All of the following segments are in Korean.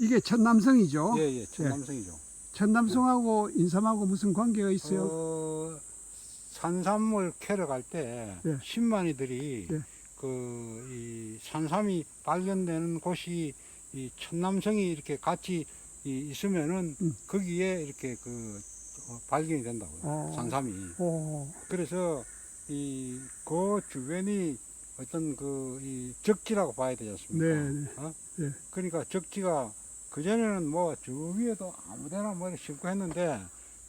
이게 천남성이죠. 예, 예, 천남성이죠. 천남성하고 인삼하고 무슨 관계가 있어요? 어, 산삼을 캐러 갈 때 예. 신만이들이 예. 그 이 산삼이 발견되는 곳이 이 천남성이 이렇게 같이 이 있으면은 음. 거기에 이렇게 그 어, 발견이 된다고요. 어. 산삼이. 오, 그래서 이 그 주변이 어떤 그 이 적지라고 봐야 되지 않습니까? 네, 네. 어? 예. 그러니까 적지가 그 전에는 뭐 저 위에도 아무 데나 뭐 심고 했는데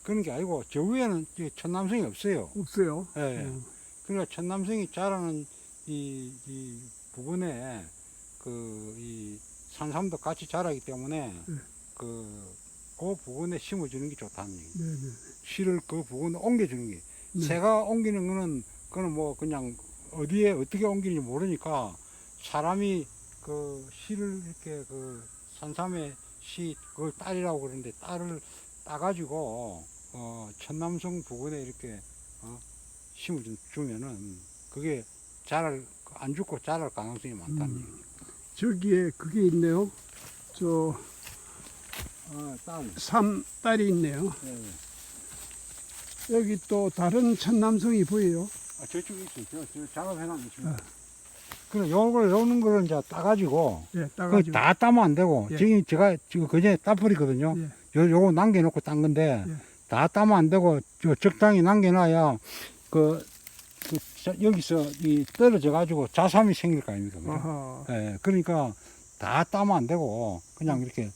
그런 게 아니고 저 위에는 이 천남성이 없어요. 없어요. 예, 예. 어. 그러니까 천남성이 자라는 이, 이 부근에 그 이 산삼도 같이 자라기 때문에 네. 그, 그 부근에 심어주는 게 좋다는 얘기. 네, 네. 씨를 그 부근에 옮겨주는 게. 네. 새가 옮기는 거는 그거는 뭐 그냥 어디에 어떻게 옮기는지 모르니까 사람이 그 씨를 이렇게 그 산삼의 씨 그걸 딸이라고 그러는데 딸을 따가지고 어 천남성 부근에 이렇게 어 심어주면은 그게 자랄 안 죽고 자랄 가능성이 많다는 음. 얘기죠. 저기에 그게 있네요. 저 어, 딸. 삼 딸이 있네요. 예, 예. 여기 또 다른 천남성이 보여요. 아, 저쪽에 있어요. 저, 저 작업해놓은 거. 아. 그럼 요걸 요는 거를 이제 따가지고 예, 그 따가지고. 다 따면 안 되고 예. 지금 제가 지금 그전에 따버리거든요. 예. 요 요거 남겨놓고 딴 건데 예. 다 따면 안 되고 저 적당히 남겨놔야 그, 그 자- 여기서 이 떨어져 가지고 자삼이 생길 거 아닙니까? 그죠? 아하. 예, 그러니까 다 따면 안 되고 그냥 이렇게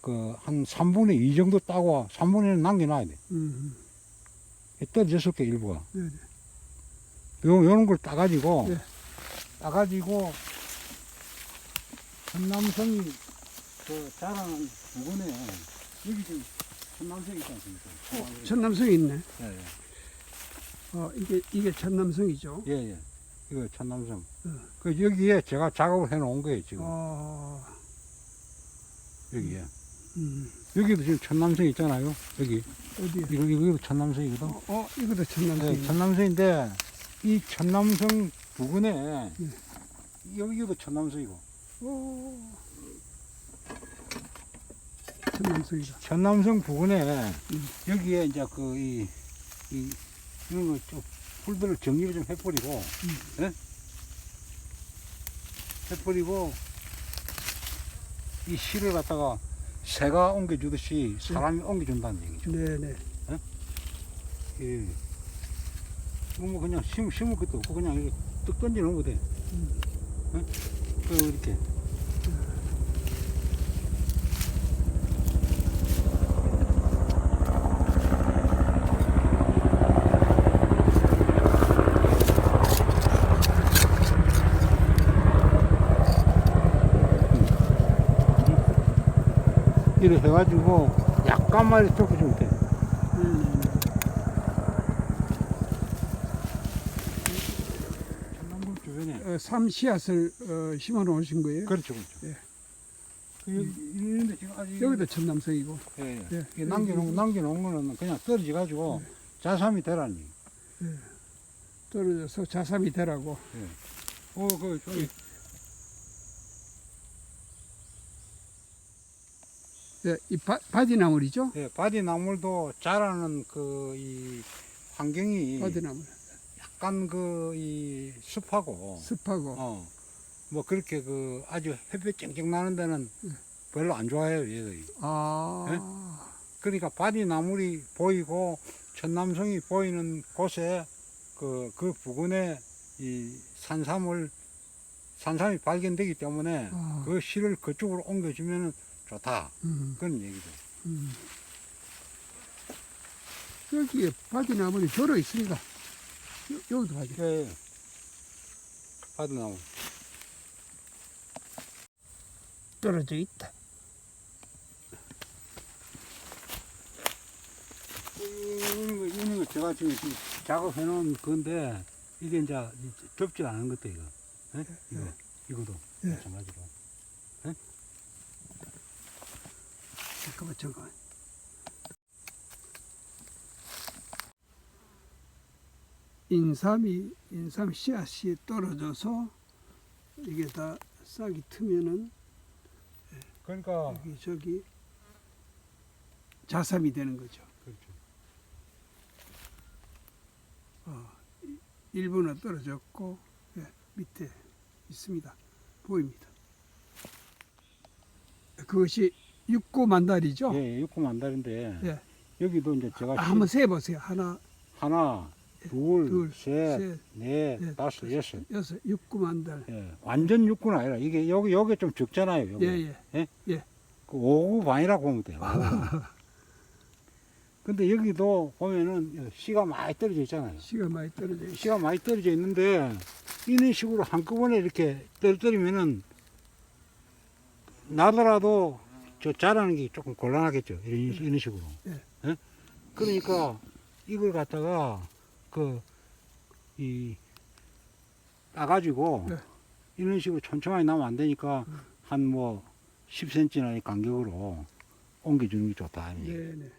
그 한 3분의 2 정도 따고 3분의 1 남겨놔야 돼. 음, 떨어졌을 게 일부가. 네, 네. 요, 요런 걸 따가지고, 예. 따가지고, 천남성이 그 자라는 부분에, 여기 지금 천남성이 있지 않습니까? 어, 천남성이 있네. 예, 예. 어, 이게 이게 천남성이죠. 예, 예. 이거 천남성. 어. 그 여기에 제가 작업을 해 놓은 거예요, 지금. 어, 여기에. 음, 여기도 지금 천남성 있잖아요. 여기. 어디에? 이거, 이거, 이거 천남성이거든. 어, 어, 이것도 천남성이. 네, 천남성인데, 이 천남성 부근에, 예. 여기도 천남성이고, 오, 천남성이다. 천남성 부근에, 음. 여기에 이제 그, 이, 이, 이런 거 좀, 풀들을 정리를 좀 해버리고, 음. 예? 해버리고, 이 씨를 갖다가 새가 옮겨주듯이 사람이 옮겨준다는 얘기죠. 네, 네. 예. 뭐, 뭐 그냥 심, 심을 것도 없고 그냥 이렇게 뚝 던져 놓으면 돼. 음. 응? 그 이렇게. 이렇게 해가지고 약간만 이렇게 덮어주면 돼. 음, 어, 삼씨앗을 어, 심어 놓으신 거예요? 그렇죠, 그렇죠. 예. 그. 여기도 천남성이고. 예, 예. 예. 남겨놓은, 남겨놓은 거는 그냥 떨어져가지고 자삼이 되라는 얘기. 떨어져서 자삼이 되라고. 어, 그, 저기, 예, 이 바, 바디나물이죠? 예, 바디나물도 자라는 그, 이 환경이 바디나물. 약간 그, 이 습하고, 습하고. 어, 뭐 그렇게 그 아주 햇볕 쨍쨍 나는 데는 예. 별로 안 좋아해요, 얘들이. 아, 그러니까 바디 나물이 보이고 천남성이 보이는 곳에 그, 그 부근에 이 산삼을, 산삼이 발견되기 때문에 아. 그 씨를 그쪽으로 옮겨주면 좋다. 음, 그런 얘기죠. 음. 여기에 바디 나물이 절어 있습니다. 여, 여기도 바디. 예, 예. 바디나물. 떨어져 있다. 이런 거, 이런 거 제가 지금 작업해 놓은 건데, 이게 이제 접지 않은 것도 이거. 예? 이거, 이거도 예. 마찬가지로. 잠깐만, 잠깐만. 인삼이, 인삼 씨앗이 떨어져서 이게 다 싹이 트면은 예, 그러니까 여기 저기 자삼이 되는 거죠. 그렇죠. 어, 1분은 떨어졌고 예, 밑에 있습니다. 보입니다. 그것이 육고 만달이죠. 예, 육고 만달인데 예. 여기도 이제 제가 아, 시- 한번 세 보세요. 하나, 하나, 둘, 둘, 셋, 셋, 넷, 예, 다섯, 여섯. 여섯, 육고 만달. 예, 완전 육군 아니라 이게 여기 여기 좀 적잖아요. 여기. 예, 예. 그 오구 반이라고 보면 돼요. 근데 여기도 보면은 씨가 많이 떨어져 있잖아요. 씨가 많이 떨어져 있어요. 씨가 많이 떨어져 있는데 이런 식으로 한꺼번에 이렇게 떨어뜨리면은 나더라도 저 자라는 게 조금 곤란하겠죠. 이런, 이런 식으로. 예. 예? 그러니까 이걸 갖다가 그이 따가지고 네. 이런 식으로 촘촘하게 나면 안 되니까 한 뭐 10cm나 간격으로 옮겨주는 게 좋다. 네, 네.